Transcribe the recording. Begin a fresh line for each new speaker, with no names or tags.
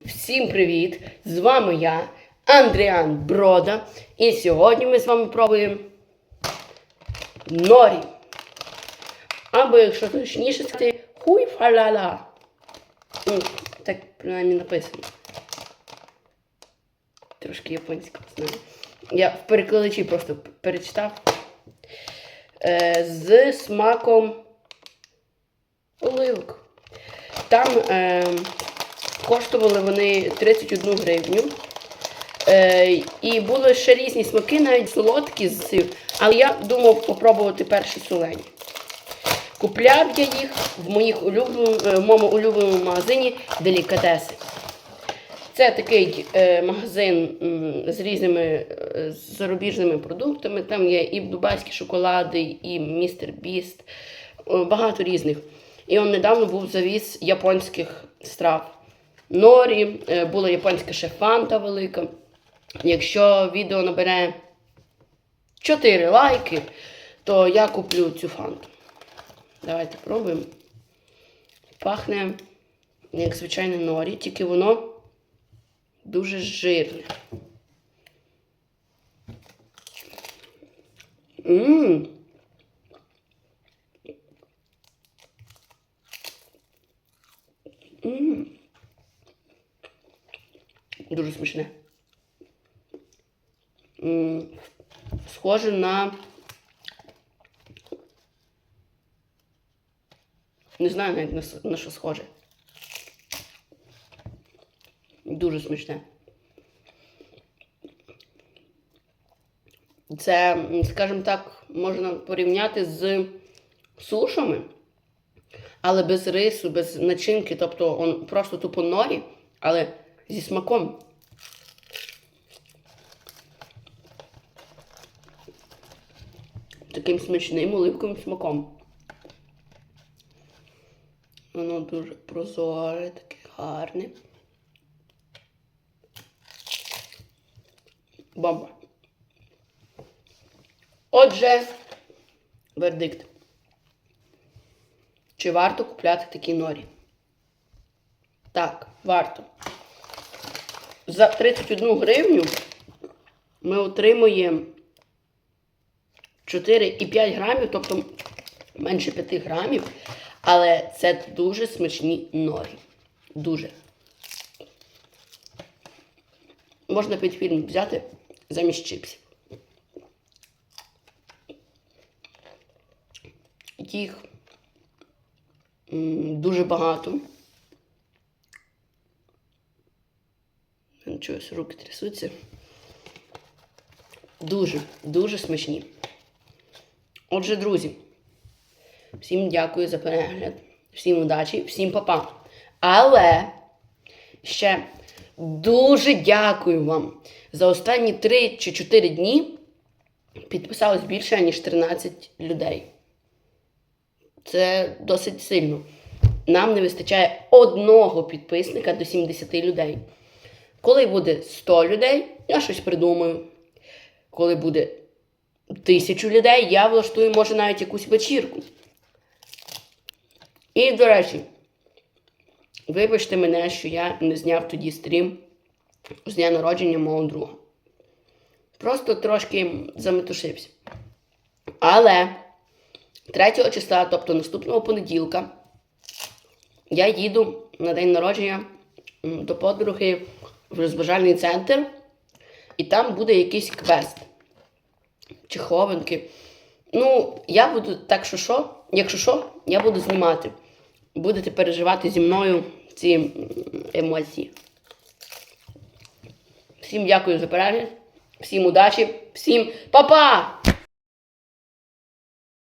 Всім привіт! З вами я, Андріан Брода. І сьогодні ми з вами пробуємо норі. Або, якщо точніше сказати, хуй фаляла. Ну, так принаймні написано. Трошки японського знаю. Я в перекладачі просто перечитав. Е, з смаком оливок. Там е, коштували вони 31 гривню. Е, і були ще різні смаки, навіть солодкі. Але я думав попробувати перші солені. Купляв я їх в, моїх улюблен... е, в моєму улюбленому магазині Делікатеси. Це такий е, магазин м, з різними е, зарубіжними продуктами. Там є і дубайські шоколади, і містер Біст, е, багато різних. І он недавно був завіз японських страв. Норі, е, була японська ще фанта велика. Якщо відео набере 4 лайки, то я куплю цю фанту. Давайте пробуємо. Пахне як звичайне норі, тільки воно дуже жирне. Ммм. Ммм. Дуже смачне. Схоже на. Не знаю навіть на, на що схоже. Дуже смачне. Це, скажімо так, можна порівняти з сушами, але без рису, без начинки, тобто он просто тупо норі, але зі смаком. Таким смачним оливковим смаком. Воно дуже прозоре, таке гарне. Бомба. Отже, вердикт. Чи варто купляти такі норі? Так, варто. За 31 гривню ми отримуємо 4,5 грамів, тобто менше 5 грамів. Але це дуже смачні норі. Дуже. Можна під фільм взяти замість чипсів. Їх дуже багато. Чогось руки трясуться. Дуже, дуже смачні. Отже, друзі, всім дякую за перегляд, всім удачі, всім па-па. Але ще дуже дякую вам за останні 3 чи 4 дні підписалось більше, ніж 13 людей. Це досить сильно. Нам не вистачає одного підписника до 70 людей. Коли буде 100 людей, я щось придумаю. Коли буде тисячу людей, я влаштую, може, навіть якусь вечірку. І, до речі, вибачте мене, що я не зняв тоді стрім з дня народження мого друга. Просто трошки заметушився. Але 3 числа, тобто наступного понеділка, я їду на день народження до подруги в розважальний центр, і там буде якийсь квест чи хованки. Ну, я буду, так що що, якщо що, я буду знімати. Будете переживати зі мною ці емоції. Всім дякую за перегляд, всім удачі, всім па-па!